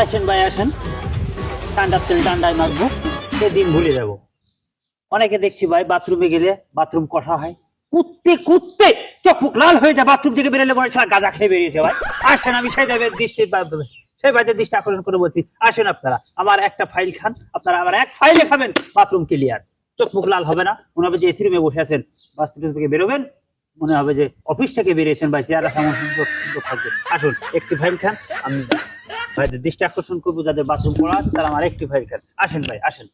আসেন ভাই, আসেন। ঠান্ডার তেল, ঠান্ডায় মাখবো সেদিন ভুলে যাব। অনেকে দেখছি ভাই, বাথরুমে গেলে বাথরুম কষা হয়। কুত্তে কুত্তে! চোখ মুখ লাল হয়ে যায়, বাথরুম থেকে বেরোলে মনে হয় গাঁজা খেয়ে বেরিয়েছে ভাই। আসেন, আমি সেই যাবে দৃষ্টি সেই ভাইদের দৃষ্টি আকর্ষণ করে বলছি, আসেন আপনারা, আমার একটা ফাইল খান। আপনারা আবার এক ফাইলে খাবেন, বাথরুম ক্লিয়ার। চোখ মুখ লাল হবে না। মনে হবে যে এসি রুমে বসে আছেন। বাথরুম থেকে বেরোবেন, মনে হবে যে অফিস থেকে বেরিয়েছেন ভাই চেয়ারা থাকবে আসুন, একটি ফাইল খান, আমি ভাইদের দৃষ্টি আকর্ষণ করব যাদের বাথরুম করা আছে, তারা আমার একটি ফাইল খান আসেন ভাই, আসেন।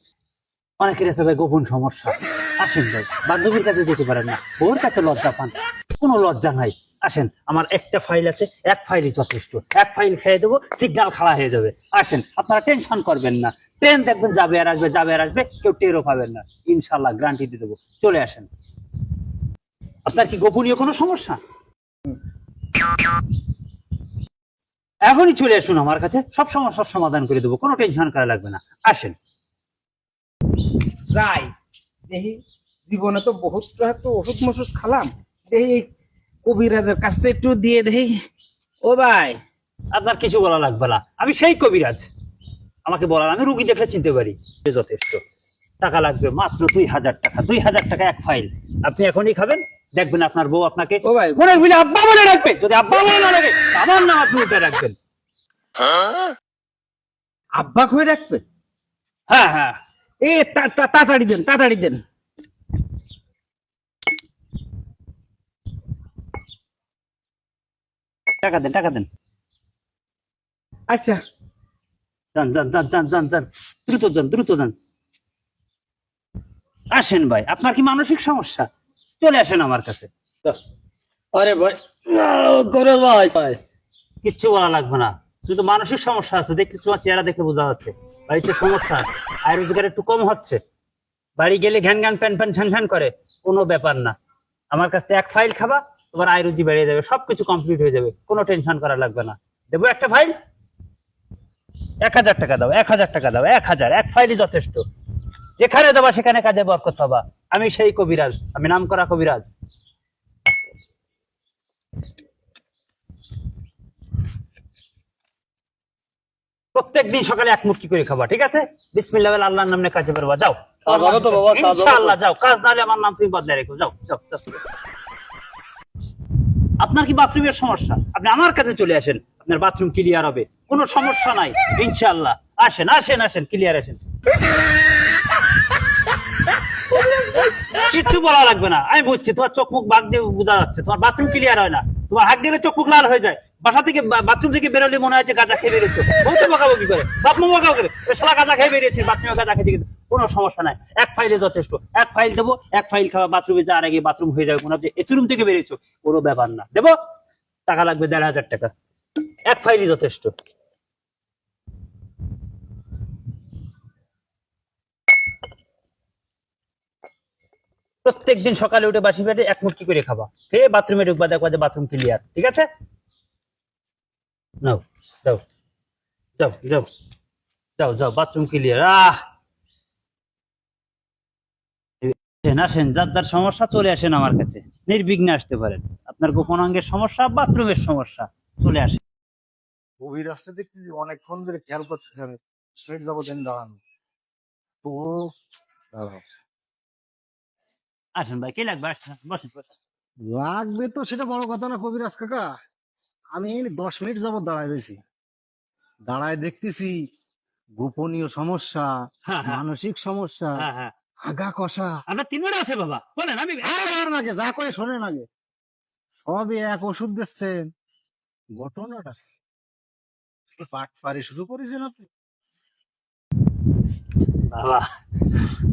অনেকের আছে ভাই, গোপন সমস্যা। আসেন ভাই, বান্ধবীর কাছে যেতে পারেন না। ওর কাছে লজ্জা পান। কোনো লজ্জা নাই। আসেন, আমার একটা ফাইল আছে, এক ফাইলই যথেষ্ট। এক ফাইল খেয়ে দেবো সিগন্যাল খাড়া হয়ে যাবে। আসেন, আপনারা টেনশন করবেন না। ট্রেন দেখবেন, যাবে আর আসবে, যাবে আর আসবে, কেউ টেরও পাবেন না। ইনশাল্লাহ গ্যারান্টি দিয়ে দেবো। চলে আসেন। আপনার কি গোপনীয় কোনো সমস্যা? এখনই চলে আসুন আমার কাছে। সব সমস্যার সমাধান করে দেবো কোনো টেনশন করা লাগবে না। আসেন। যাই দেখি জীবনে তো বহুত তো ওষুধ মষুধ খালাম। দেখি এই কবিরাজের কাছ থেকে একটু দিয়ে দেখি। ও ভাই আপনার কিছু বলা লাগবে না। আমি সেই কবিরাজ। আমাকে বলার আমি রুগী দেখলে চিনতে পারি। যথেষ্ট। টাকা লাগবে মাত্র দুই হাজার টাকা। দুই হাজার টাকা এক ফাইল আপনি এখনই খাবেন। দেখবেন আপনার বউ আপনাকে মনে বলে আব্বা বলে রাখবে যদি আব্বা বলে না লাগে আমার নাম আপনি উঠে রাখবেন আব্বা খুঁয়ে রাখবে হ্যাঁ হ্যাঁ। এ তাড়াতাড়ি দেন তাড়াতাড়ি দেন। টাকা দেন টাকা দেন। আচ্ছা। যান যান যান যান যান যান। দ্রুত যান দ্রুত যান। আসেন ভাই আপনার কি মানসিক সমস্যা? চলে আসেন আমার কাছে। আরে ভাই করে ভাই। ভাই কিচ্ছু বলা লাগবে না। কিন্তু মানসিক সমস্যা আছে। দেখতে তোমার চেহারা দেখে বোঝা যাচ্ছে। বাড়িতে সমস্যা আয় রোজগার একটু কম হচ্ছে। বাড়ি গেলে ঘ্যান ঘ্যান প্যান প্যান ছ্যান ছ্যান করে। কোনো ব্যাপার না। আমার কাছ থেকে এক ফাইল খাবা তোমার আয় রুজি বেড়ে যাবে। সবকিছু কমপ্লিট হয়ে যাবে। কোনো টেনশন করা লাগবে না। দেবো একটা ফাইল? এক হাজার টাকা দাও এক হাজার টাকা দাও এক হাজার। এক ফাইলই যথেষ্ট। যেখানে দেবা সেখানে কাজে বরকত পাবা। আমি সেই কবিরাজ আমি নাম করা কবিরাজ। প্রত্যেকদিন সকালে এক মুটকি করে খাবা ঠিক আছে? বিসমিল্লাহ আল্লাহর নামে কাজে বেরোবা যাও? ইনশাআল্লাহ যাও। কাজ নাহলে আমার নাম তুমি বদলে রেখো যাও যাও যাও। আপনার কি বাথরুমের সমস্যা? আপনি আমার কাছে চলে আসেন আপনার বাথরুম ক্লিয়ার হবে। কোনো সমস্যা নাই ইনশাআল্লাহ। আসেন আসেন আসেন ক্লিয়ার আসেন। কিচ্ছু বলা লাগবে না। আমি বুঝছি, তোমার চোখ মুখ বাঘ দিয়ে বোঝা যাচ্ছে, তোমার বাথরুম ক্লিয়ার হয় না। তোমার হাত দিলে চোখ মুখ লাল হয়ে যায়। বাসা থেকে বাথরুম থেকে বেরোলে মনে হয় যে গাঁজা খেয়ে বেরিয়েছো। বহুত বকাবকি করে। বাপ মা করে। শালা গাঁজা খেয়ে বেরিয়েছে বাথরুমে গাঁজা খেতে কিন্তু কোনো সমস্যা নাই। এক ফাইলে যথেষ্ট। এক ফাইল দেবো, এক ফাইল খাওয়া বাথরুমে যাওয়ার আগে বাথরুম হয়ে যাবে। মনে হচ্ছে এসি রুম থেকে বেরিয়েছো। কোনো ব্যাপার না। দেবো? টাকা লাগবে দেড় হাজার টাকা। এক ফাইলই যথেষ্ট। প্রত্যেকদিন সকালে উঠে বাসি পেটে এক মুটকি করে খাবা। খেয়ে বাথরুমে ঢুকবা, দেখবা যে বাথরুম ক্লিয়ার ঠিক আছে? নাও, যাও। যাও যাও। যাও যাও, বাথরুম ক্লিয়ার আহ! আসেন যার যার সমস্যা চলে আসেন আমার কাছে। নির্বিঘ্নে আসতে পারেন। আপনার গোপনাঙ্গের সমস্যা, বাথরুমের সমস্যা, চলে আসেন গভীর রাস্তা দেখতেছি অনেকক্ষণ ধরে খেয়াল করতেছি আমি। স্ট্রেট যাব দেন দাঁড়ানো। তো দাঁড়াও। আসেন ভাই কি লাগবে? আসেন বসেন লাগবে তো সেটা বড় কথা না কবিরাজ কাকা। আমি দশ মিনিট যাবত দাঁড়ায় রয়েছি। দাঁড়ায় দেখতেছি গোপনীয় সমস্যা হ্যাঁ, হ্যাঁ। মানসিক সমস্যা হ্যাঁ আগা কষা। আপনার তিন মিনিট আছে বাবা বলেন আমি আরে আগে যা করে শোনেন আগে। সবই এক ওষুধ দিচ্ছেন। ঘটনাটা পাট পারি শুরু করেছেন আপনি? বাবা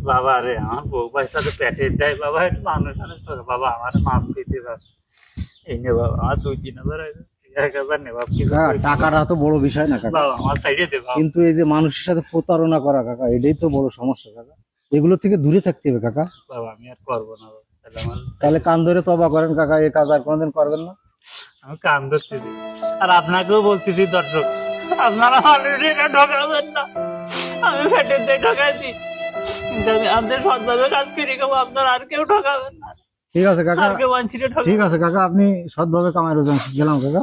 বাবা রে আমার বউ পয়সা তো পেটের দেয় বাবা একটু মানুষ মানুষ করে বাবা আমার মাফ দিতে বাবা এই নে বাবা আমার দুই তিন হাজার। টাকাটা তো বড় বিষয় না কাকা। কিন্তু এই যে মানুষের সাথে প্রতারণা করা কাকা এটাই তো বড় সমস্যা কাকা। এগুলো থেকে দূরে থাকতে হবে কাকা। বাবা আমি আর করব না তাহলে তাহলে কান ধরে তবা করেন কাকা এই কাজ আর কোনোদিন করবেন না। আমি কান ধরতেছি। আর আপনাকেও বলতেছি দর্শক আপনারা এটা ঠকাবেন না। আমি ফ্যাটের দিয়ে ঠকাইছি কিন্তু আমি আপনাদের সৎভাবে কাজ করি কেউ আপনার আর কেউ ঠকাবেন না ঠিক আছে কাকা আর কেউ ঠিক আছে কাকা আপনি সৎভাবে কামাই রোজন গেলাম কাকা